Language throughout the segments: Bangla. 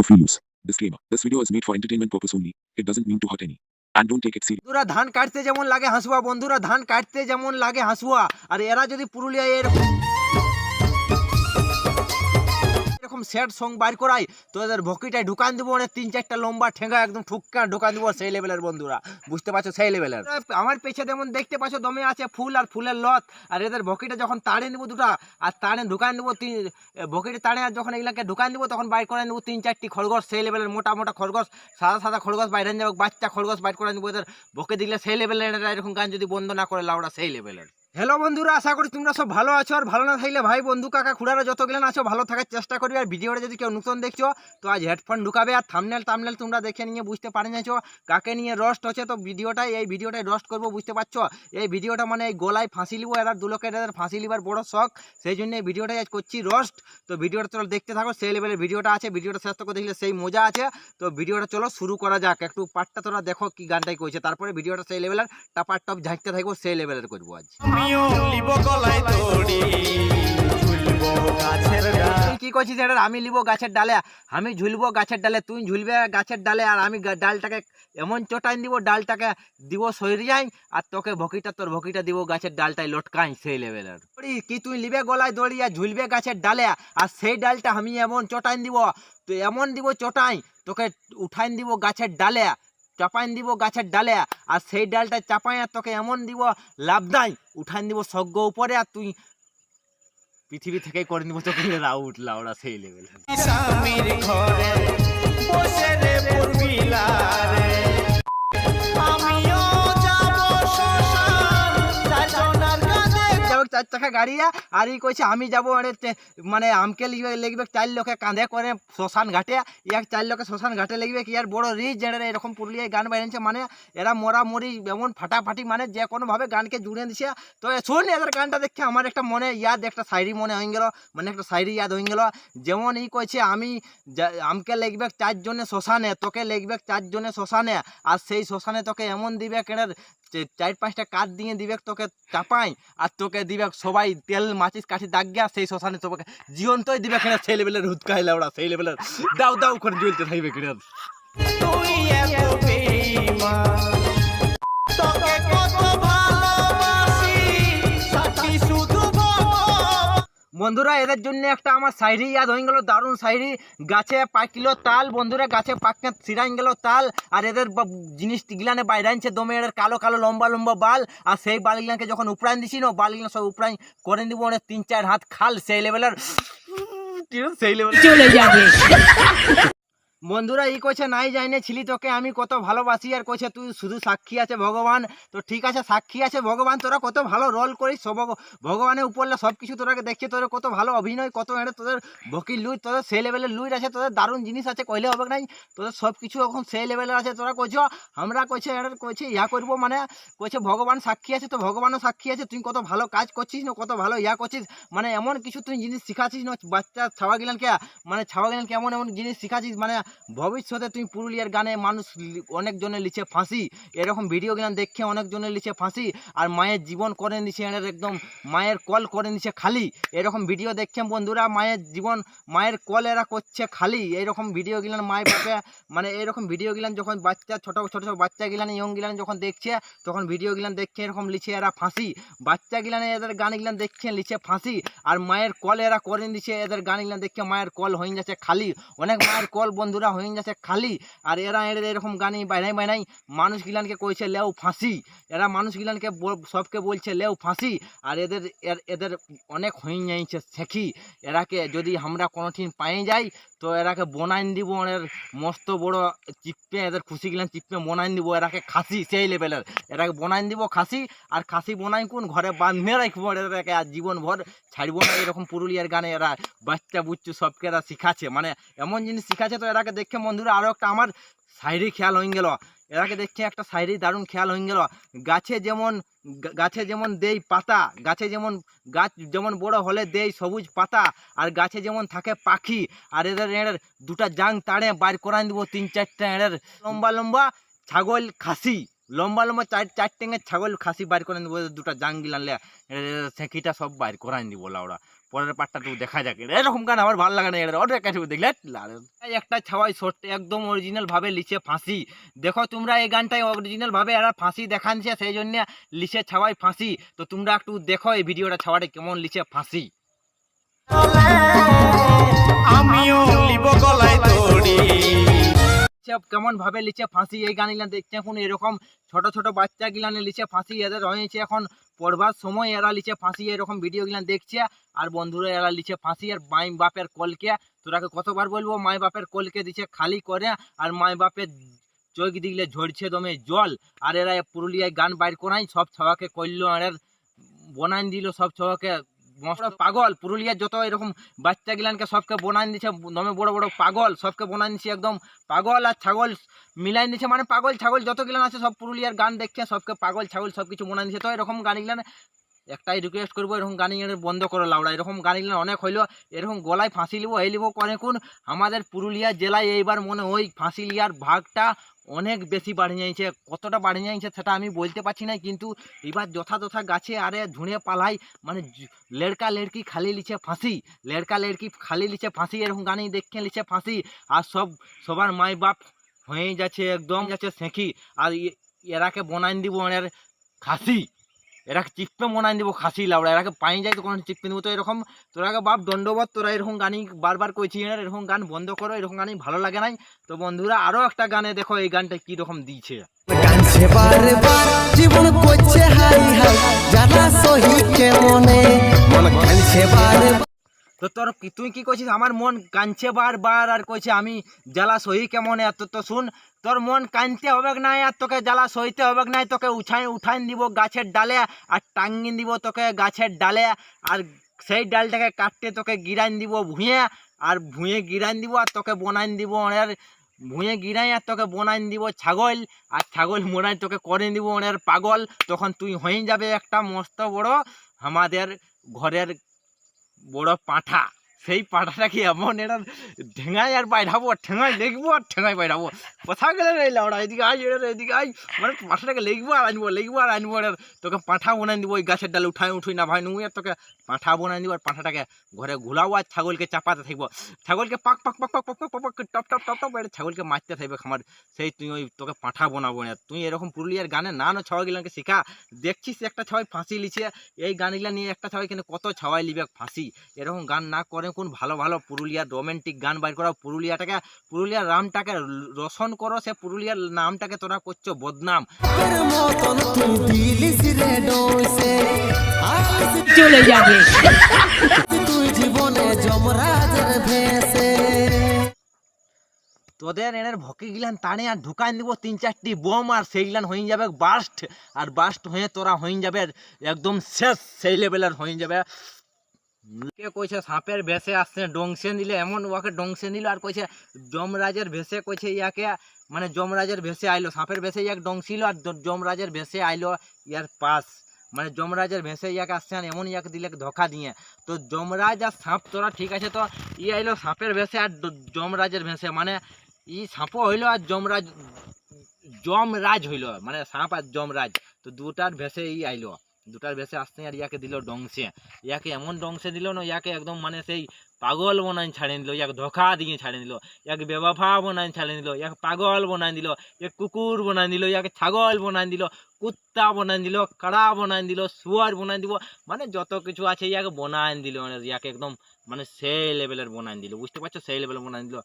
for free use. Disclaimer. This video is made for entertainment purpose only. It doesn't mean to hurt any. And don't take it seriously. বন্ধুরা ধান কাটতে যেমন লাগে হাসুয়া বন্ধুরা ধান কাটতে যেমন লাগে হাসুয়া আর এরা যদি পুরুলিয়ায় এরকম এরকম স্যাড সং বাইর করাই তো এদের ভকিটায় ঢুকান দিব মানে তিন চারটা লম্বা ঠেঙ্গা একদম ঠুকা ঢুকান দিব সেই লেভেলের বন্ধুরা। বুঝতে পারছ? সেই লেভেলের আমার পেছে যেমন দেখতে পাচ্ছ, দমে আছে ফুল আর ফুলের লত, আর এদের ভকিটা যখন তাড়ে নেব দুটা, আর তাড়ে ঢুকান দিব তিন ভকিটা তাড়ে আর যখন এগুলাকে ঢুকান দিব তখন বাইর করে নেব তিন চারটি খরগোশ, সেই লেভেলের মোটা মোটা খরগোশ, সাদা সাদা খরগোশ বাইরে যাবে, বাচ্চা খরগোশ বাইর করে নেব এদের বকে দিলে সেই লেভেলের এরকম গান যদি বন্ধ না করে লাউড়া সেই লেভেলের হ্যালো বন্ধুরা, আশা করি তোমরা সব ভালো আছো। আর ভালো না থাকলে ভাই, বন্ধু, কাকা, খুড়ারা যত গেলেন আছো, ভালো থাকার চেষ্টা করবে আর ভিডিওটা যদি কেউ নতুন দেখছ, তো আজ হেডফোন ঢুকাবে। আর থামনেল টামনেল তোমরা দেখে নিয়ে বুঝতে পারে যাচ্ছ কাকে নিয়ে রস্ট হচ্ছে, তো ভিডিওটা এই ভিডিওটাই রস্ট করব, বুঝতে পারছ? এই ভিডিওটা মানে এই গলায় ফাঁসি লিবো, এরা দু লোকের এদের ফাঁসি লিবার বড় শখ। সেই জন্য এই ভিডিওটাই আজ করছি রস্ট তো ভিডিওটা চলো দেখতে থাকো, সেই লেভেলের ভিডিওটা আছে। ভিডিওটা শেষ করে দেখলে সেই মজা আছে। তো ভিডিওটা চলো শুরু করা যাক। একটু পার্টটা তোরা দেখো কি গানটাই কইছে তারপরে ভিডিওটা সেই লেভেলের টাপার টপ ঝাঁকতে থাকব, সেই লেভেলের করব আজ। আমিও লিব গলায় কি আমি লিব গাছের ডালে, আমি ঝুলবো গাছের ডালে, তুই ঝুলবে গাছের ডালে, আর আমি ডালটাকে এমন চটাই দিব, ডালটাকে দিব সরি যাই, আর তোকে ভকিটা, তোর ভকিটা দিব গাছের ডালটাই লটকাই সেই লেভেলের। কি তুই লিবে গলায় দড়ি আর ঝুলবে গাছের ডালে, আর সেই ডালটা আমি এমন চটাই দিব তো এমন দিব চটাই, তোকে উঠাইন দিব গাছের ডালে চাপাইন দিব গাছের ডালে, আর সেই ডালটা চাপাই আর তোকে এমন দিব লাভদাই উঠাইন দিব সজ্ঞ উপরে, আর তুই পৃথিবী থেকে করে নিব, তোকে রাউট লাউড়া সেই লেভেল চার চাকা গাড়ি আর ই কইছে, আমি যাব মানে আমকে লিখবে লিখবে চার লোকে কাঁধে করে শ্মশান ঘাটে এক চার লোকে শ্মশান ঘাটে লিখবে কি আর বড় রিচ জেনারে এরকম পুরুলিয়ায় গান বাইরেছে মানে এরা মরা মরি এমন ফাটাফাটি মানে যে কোনোভাবে গানকে জুড়ে দিছে, তো শোন এদের গানটা দেখে, আমার একটা মনে ইয়াদ, একটা শায়রি মনে হয়ে গেল মানে একটা শায়রি ইয়াদ হয়ে গেল, যেমন ই কইছে, আমি আমকে লিখবে চারজনে শ্মশানে, তোকে লিখবে চারজনে শ্মশানে, আর সেই শ্মশানে তোকে এমন দিবে কেনার চার পাঁচটা কাঠ দিয়ে দিবে তোকে চাপাই, আর তোকে দিবে সবাই তেল, মাচিস, কাঠি, দাগ গিয়া সেই শ্মশানে তোকে জীবন্তই দিবে কেন সেই লেভেলের হুৎকাইলে ওরা, সেই লেভেলের দাও দাও করে জ্বলতে থাকবে কেনা বন্ধুরা এদের জন্য একটা আমার সাইরি ইয়াদ হয়ে গেল দারুণ সাইরি গাছে পাকিলো তাল বন্ধুরা গাছে পাকতে সিরাই গেল তাল। আর এদের জিনিস গিলানে বাইরে আনছে দমে এদের কালো কালো লম্বা লম্বা বাল। আর সেই বালগুলাকে যখন উপরাইন দিছি না বালগুলা সব উপরাইন করে দিব অনেক তিন চার হাত খাল সেই লেভেলের সেই লেভেল চলে যাবে। বন্ধুরা, ই কইছে নাই যাইনে ছিলি তোকে আমি কত ভালোবাসি আর কইছে তুই শুধু সাক্ষী আছে ভগবান। তো ঠিক আছে, সাক্ষী আছে ভগবান, তোরা কত ভালো রোল করিস, সব ভগবানের উপরলে সব কিছু তোরাকে দেখছে, তোদের কত ভালো অভিনয়, কত এড়ে তোদের বকি লুই, তোদের সেই লেভেলের লুই আছে, তোদের দারুণ জিনিস আছে, কইলে হবে নাই? তোদের সব কিছু এখন সেই লেভেলের আছে, তোরা কইছ আমরা কইছে এড়ে কইছে ইয়া করব মানে কইছে ভগবান সাক্ষী আছে, তো ভগবানও সাক্ষী আছে, তুই কত ভালো কাজ করছিস, না কত ভালো ইয়া করছিস মানে এমন কিছু তুই জিনিস শিখাচ্ছিস না বাচ্চা ছাওয়া গেলেন কে মানে ছাওয়া গেলেনকে এমন এমন জিনিস শিখাছিস মানে ভবিষ্যতে তুমি পুরুলিয়ার গানে মানুষ অনেকজনের লিখে ফাঁসি, এরকম ভিডিও গান দেখে অনেকজনের লিখে ফাঁসি, আর মায়ের জীবন করে নিছে এর একদম মায়ের কল করে নিছে খালি, এরকম ভিডিও দেখছেন বন্ধুরা, মায়ের জীবন, মায়ের কল এরা করছে খালি এইরকম ভিডিও গিলান মায়ের বাপে মানে এরকম ভিডিও গিলান যখন বাচ্চা, ছোট ছোট ছোট বাচ্চা গিলান ইয়ং গিলান যখন দেখছে, তখন ভিডিও গিলান দেখছে, এরকম লিখে এরা ফাঁসি, বাচ্চা গিলানে এদের গান গিলান দেখছে লিখে ফাঁসি, আর মায়ের কল এরা করে নিছে, এদের গান গিলান দেখছে মায়ের কল হয়ে যাচ্ছে খালি, অনেক মায়ের কল বন্ধুরা হয়ে যাচ্ছে খালি। আর এরা এদের এরকম গানি বাইনাই বাইনাই মানুষ গিলানকে কইছে, লেও ফাঁসি। এরা মানুষ গিলানকে সবকে বলছে, লেও ফাঁসি। আর এদের, এর- এদের অনেক হয়ে যাইছে শেখি এরাকে যদি আমরা কোনোঠিন পাই যাই, তো এরাকে বনাইন দিব এর মস্ত বড় চিপে এদের খুশি গিলান চিপে বনাইন দিব, এরাকে খাসি, সেই লেভেলের। এরাকে বনাইন দিব খাসি, আর খাসি বনাই কোন ঘরে বাঁধে রাখব এরাকে আর জীবন ভর ছাড়বো না। এরকম পুরুলিয়ার গানে এরা বাচ্চা বুচ্চু সবকে এরা শিখাচ্ছে। মানে এমন জিনিস শিখাচ্ছে তো এরাকে দেখে বন্ধুরা আরও একটা আমার শায়রি খেয়াল হয়ে গেল। এরাকে দেখে একটা শায়রি দারুণ খেয়াল হয়ে গেল। গাছে যেমন গাছে যেমন দেই পাতা, গাছে যেমন, গাছ যেমন বড় হলে দেই সবুজ পাতা, আর গাছে যেমন থাকে পাখি, আর এদের এদের দুটা জাং তাড়ে বাইর করাই দিব তিন চারটা এদের লম্বা লম্বা ছাগল খাসি, লম্বা লম্বা চার চার টেঙে ছাগল খাসি বাইর করে দিব দুটা জাং গিলানলে সেকিটা সব বাইর করাই দিব লাউড়া পরের পার্টটা একটু দেখা যাক। এরকম গান আমার ভালো লাগে না এটা অনেক কাছে দেখলে একটা ছাওয়াই শর্ট একদম অরিজিনাল ভাবে লিচে ফাঁসি। দেখো তোমরা এই গানটাই অরিজিনাল ভাবে এরা ফাঁসি দেখাচ্ছে সেই জন্য লিচে ছাওয়াই ফাঁসি। তো তোমরা একটু দেখো এই ভিডিওটা ছাওয়াটা কেমন লিচে ফাঁসি। আমিও লিব গলায় দড়ি। কেমন ভাবে লিচে ফাঁসি এই গানগুলা দেখছে এখন এরকম ছোট ছোট বাচ্চা গিলানে লিচে ফাঁসি এদের হয়েছে এখন। পড়বার সময় এরা লিচে ফাঁসি, এরকম ভিডিও গিলান দেখছে, আর বন্ধুরা এরা লিচে ফাঁসি, আর মাই বাপের কলকে, তোরাকে কতবার বলব, মাই বাপের কলকে দিচ্ছে খালি করে, আর মাই বাপের চোখ দিলে ঝরছে দমে জল, আর এরা পুরুলিয়ায় গান বাইর করাই সব ছাওয়াকে করল আর এর বনাইন দিল, সব মস্ত পাগল, পুরুলিয়ার যত এরকম বাচ্চা গিলানকে সবকে বনাইন দিচ্ছে দমে বড় বড় পাগল, সবকে বনাইন দিছে একদম পাগল আর ছাগল মিলাই দিচ্ছে মানে পাগল ছাগল যত গিলান আছে সব পুরুলিয়ার গান দেখছে, সবকে পাগল ছাগল সব কিছু বনাই দিছে। তো এরকম গান গিলান একটাই রিকোয়েস্ট করব, এরকম গান বন্ধ করো লাউড়া। এরকম গান অনেক হইল, এরকম গলায় ফাঁসি লিবো, এই লিবো করে কোন? আমাদের পুরুলিয়া জেলায় এইবার মনে ওই ফাঁসি লিয়ার ভাগটা অনেক বেশি বাড়ে যাইছে। কতটা বাড়ে যাইছে সেটা আমি বলতে পারছি না, কিন্তু এবার যথাযথা গাছে আরে ঝুড়ে পালাই মানে লেড়কা লেড়কি খালি লিছে ফাঁসি লেড়কা লেড়কি খালি লিছে ফাঁসি, এরকম গানই দেখে লিছে ফাঁসি, আর সব সবার মাই বাপ হয়ে যাচ্ছে, একদম যাচ্ছে সেঁকি, আর এরাকে বনাইন দিব এর খাসি। এরাকে চিপে মনে দিব খাসি, লাউড়া, এরাকে পাই যায় তো কোনো চিপে দিব তো এরকম তোরাকে বাপ দণ্ডবাদ তোরা এরকম গানই বারবার কইছি, এরা এরকম গান বন্ধ করো, এরকম গানই ভালো লাগে নাই। তো বন্ধুরা আরও একটা গানে দেখো, এই গানটা কীরকম দিয়েছে। জীবন করছে হাই হাই। তো তোর তুই কি কইছিস আমার মন কাঁদছে বারবার আর কইছে, আমি জ্বালা সহি কেমন এত তো শুন, তোর মন কাঁদতে হবে না আর তোকে জ্বালা সইতে হবে না তোকে উঠাই উঠাই দিব গাছের ডালে আর টাঙ্গিন দিব তোকে গাছের ডালে আর সেই ডালটাকে কাটতে তোকে গিরাইন দিব ভুঁয়ে আর ভুঁয়ে গিরাইন দিব আর তোকে বনাইন দিব ওনের ভুঁয়ে গিরাই আর তোকে বনাইন দিব ছাগল আর ছাগল মোড়াই তোকে করে দিব ওনের পাগল। তখন তুই হয়ে যাবে একটা মস্ত বড় আমাদের ঘরের বড় পাঁঠা সেই পাটাটা কি এমন? এটা ঠেঙায় আর বাইরাবো আর ঠেঙায় লেখবো, আর ঠেঙায় বাইরাবো কোথা গেলে রে লাউড়া? এদিকে আই এটা এদিকে আই মানে পাঠাটাকে লেখবো আর আনব, লেখবো আর আনব আর তোকে পাঁঠা বনাই দিব, ওই গাছের ডালে উঠাই উঠুই, না ভাই নুই আর তোকে পাঁঠা বনাই দিব, আর পাঁঠাটাকে ঘরে ঘুলাবো, আর ছাগলকে চাপাতে থাকব। ছাগলকে পাক পাক পাক পাক পাক পাক পাক টপ টপ টপ টপ এটা ছাগলকে মারতে থাকবে খামার। সেই তুই ওই তোকে পাঁঠা বনাবো না। তুই এরকম পুরুলিয়ার গানে না না ছাওয়া গেলাকে শেখা। দেখছিস একটা ছাওয়াই ফাঁসি লিছে। এই গানগুলা নিয়ে একটা ছাওয়াই কেন কত ছাওয়াই লিবে ফাঁসি। এরকম গান না করে কোন ভালো ভালো পুরুলিয়ার রোমান্টিক গান বাইর করা পুরুলিয়াটাকে পুরুলিয়ার রামটাকে রোশন করো সে পুরুলিয়ার নামটাকে তোরা করছ বদনাম। চলে যাবে। তুই জীবনে যমরাজের ভেসে তোদের এনের ভকে গিলান টানে আর ঢুকাই দিব তিন চারটি বোম আর সেইগুলান হয়ে যাবে বাস্ট। আর বাস্ট হয়ে তোরা হয়ে যাবে একদম শেষ সেই লেভেলের হয়ে যাবে। কে কইছে সাপের ভেসে আসছে, ডংসে দিলে এমন ওকে ডংসে দিল আর কইছে যমরাজের ভেসে, কইছে ইয়াকে মানে যমরাজের ভেসে আইলো, সাপের ভেসে ইয়াক ডংছিল আর য- যমরাজের ভেসে আইলো ইয়ার পাস মানে যমরাজের ভেসে ইয়াকে আসছে আর এমন ইয়াকে দিলে ধোকা দিয়ে। তো যমরাজ আর সাপ, তোরা ঠিক আছে তো? ই আইলো সাপের ভেসে আর ড- যমরাজের ভেসে। মানে ই সাপও হইল আর যমরাজ যমরাজ হইল। মানে সাপ আর যমরাজ। তো দুটার ভেসে ই আইলো। দুটার ভেসে আসতে আর ইয়াকে দিল ডংসে ইয়াকে এমন ডংসে দিল না, ইয়াকে একদম মানে সেই পাগল বনাই ছাড়ে দিল ইয়াকে ধোকা দিয়ে ছাড়ে দিল ইয়াকে বেবাফা বনাই ছাড়ে দিল ইয়াকে পাগল বনাই দিল, ইয়াকে কুকুর বনাই দিল, ইয়াকে ছাগল বনাই দিল, কুত্তা বনাই দিল, কাড়া বনাই দিল, শুয়ার বনাই দিব মানে যত কিছু আছে ইয়াকে বনাই দিল মানে ইয়াকে একদম মানে সেই লেভেলের বনাই দিল, বুঝতে পারছ? সেই লেভেলের বনাই দিল।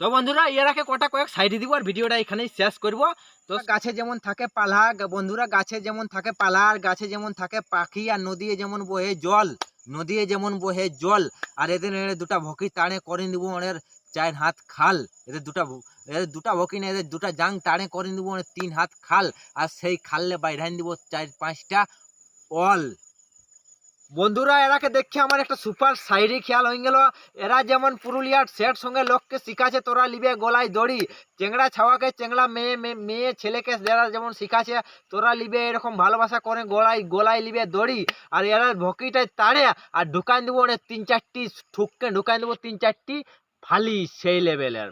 তো বন্ধুরা এরাকে কটা কয়েক সাইডে দিব আর ভিডিওটা এখানেই শেষ করব। তো গাছে যেমন থাকে পালা বন্ধুরা, গাছে যেমন থাকে পালা, আর গাছে যেমন থাকে পাখি, আর নদীয়ে যেমন বহে জল, নদীয়ে যেমন বহে জল, আর এদের দুটা ভকি টানে করে নিব ওনের চার হাত খাল, এদের দুটা এদের দুটা ভকি না, এদের দুটা জাং টানে করে নিব ওনের তিন হাত খাল, আর সেই খাললে বাইরাইন দিব চার পাঁচটা অল। বন্ধুরা, এরাকে দেখে আমার একটা সুপার সাইডে খেয়াল হয়ে গেল। এরা যেমন পুরুলিয়ার সেট সঙ্গে লোককে শিখাছে তোরা লিবে গলায় দড়ি। চেংড়া ছাওয়াকে চেংড়া মেয়ে, মেয়ে- ছেলেকে যারা যেমন শিখাছে তোরা লিবে এরকম ভালোবাসা করে গলায় গলায় লিবে দড়ি। আর এরা ভকিটায় তাড়ে, আর ঢুকাই দেবো তিন চারটি, ঠুককে ঢুকাই দেবো তিন চারটি ফালি সেই লেভেলের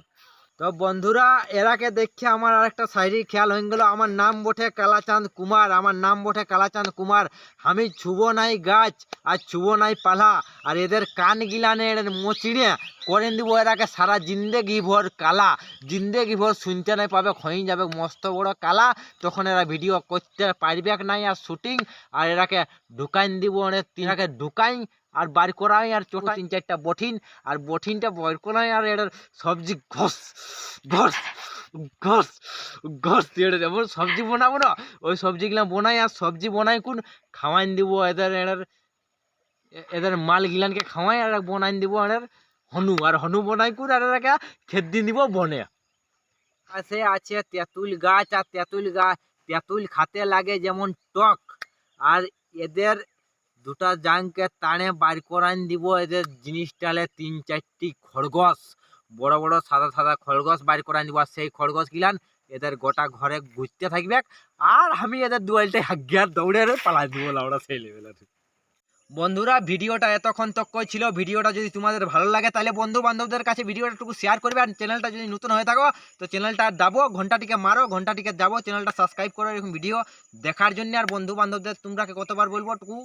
তো বন্ধুরা এরাকে দেখে আমার আরেকটা শায়রি খেয়াল হয়ে গেল। আমার নাম বটে কালাচাঁদ কুমার, আমার নাম বটে কালাচাঁদ কুমার। আমি ছুব নাই গাছ আর ছুব নাই পালা আর এদের কান গিলানে মোচিড়ে করেন দিব এরাকে সারা জিন্দেগি ভর কালা, জিন্দেগি ভর শুনতে নাই পাবে হয়ে যাবে মস্ত বড় কালা। তখন এরা ভিডিও করতে পারবে নাই আর শুটিং আর এরাকে ঢুকাইন দিব তিনাকে ঢুকাই আর বার করাই আর চোটা তিন চারটা বঠিন আর বঠিনটা বার করাই আর এটার সবজি ঘষ ঘষ ঘষ ঘস দিয়ে যেমন সবজি বানাবো না। ওই সবজিগুলো বনাই আর সবজি বানাই কোন খাওয়াইন দিব এদের এদের এদের মাল গিলানকে খাওয়াই আর বনাইন দিব এদের হনু আর হনু বনাই কোন আর এরাকে খেত দিন দিব বনে। পাশে আছে তেঁতুল গাছ আর তেঁতুল গাছ তেঁতুল খাতে লাগে যেমন টক আর এদের দুটা জাংকে টানে বাইর করাইন দিব। এদের জিনিসটালে তিন চারটি খরগোশ, বড় বড় সাদা সাদা খরগোশ বাইর করাইন দিব। সেই খরগোশ গিলান এদের গোটা ঘরে ঘুরতে থাকবে। আর আমি এদের দুয়ালটাই হাগিয়ার দৌড়ে পালাই দিব লাউড়া সেই লেভেলের। বন্ধুরা, ভিডিওটা এতক্ষণ তক ছিল ভিডিওটা যদি তোমাদের ভালো লাগে, তাহলে বন্ধু বান্ধবদের কাছে ভিডিওটা একটু শেয়ার করবে। আর চ্যানেলটা যদি নতুন হয়ে থাকো, তো চ্যানেলটা দাবো, ঘন্টাটিকে মারো, ঘন্টাটিকে দাবো, চ্যানেলটা সাবস্ক্রাইব করো এরকম ভিডিও দেখার জন্য। আর বন্ধু বান্ধবদের তোমরাকে কতবার বলব টুকু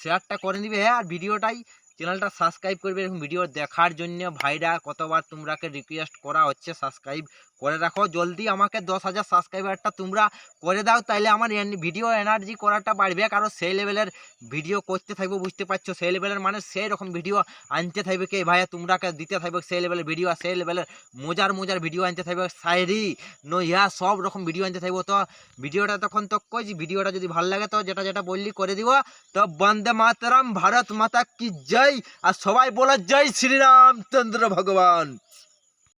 শেয়ারটা করে নিবে হ্যাঁ আর ভিডিওটাই চ্যানেলটা সাবস্ক্রাইব করবে। এরকম ভিডিও দেখার জন্য ভাইরা কতবার তোমরাকে রিকোয়েস্ট করা হচ্ছে সাবস্ক্রাইব করে রাখো। জলদি আমাকে দশ হাজার সাবস্ক্রাইবারটা তোমরা করে দাও, তাইলে আমার ভিডিও এনার্জি করাটা বাড়বে। কারণ সেই লেভেলের ভিডিও করতে থাকব, বুঝতে পারছ? সেই লেভেলের মানে সেই রকম ভিডিও আনতে থাকবে কে? ভাইয়া, তোমরাকে দিতে থাকবে সেই লেভেলের ভিডিও আর সেই লেভেলের মজার মজার ভিডিও আনতে থাকবে। শায়রি ইয়া সব রকম ভিডিও আনতে থাকব। তো ভিডিওটা তখন তো কই ভিডিওটা যদি ভালো লাগে, তো যেটা যেটা বললি করে দিব। তো বন্দে মাতরম, ভারত মাতা কি জয়? আর সবাই বলো জয় শ্রীরামচন্দ্র ভগবান।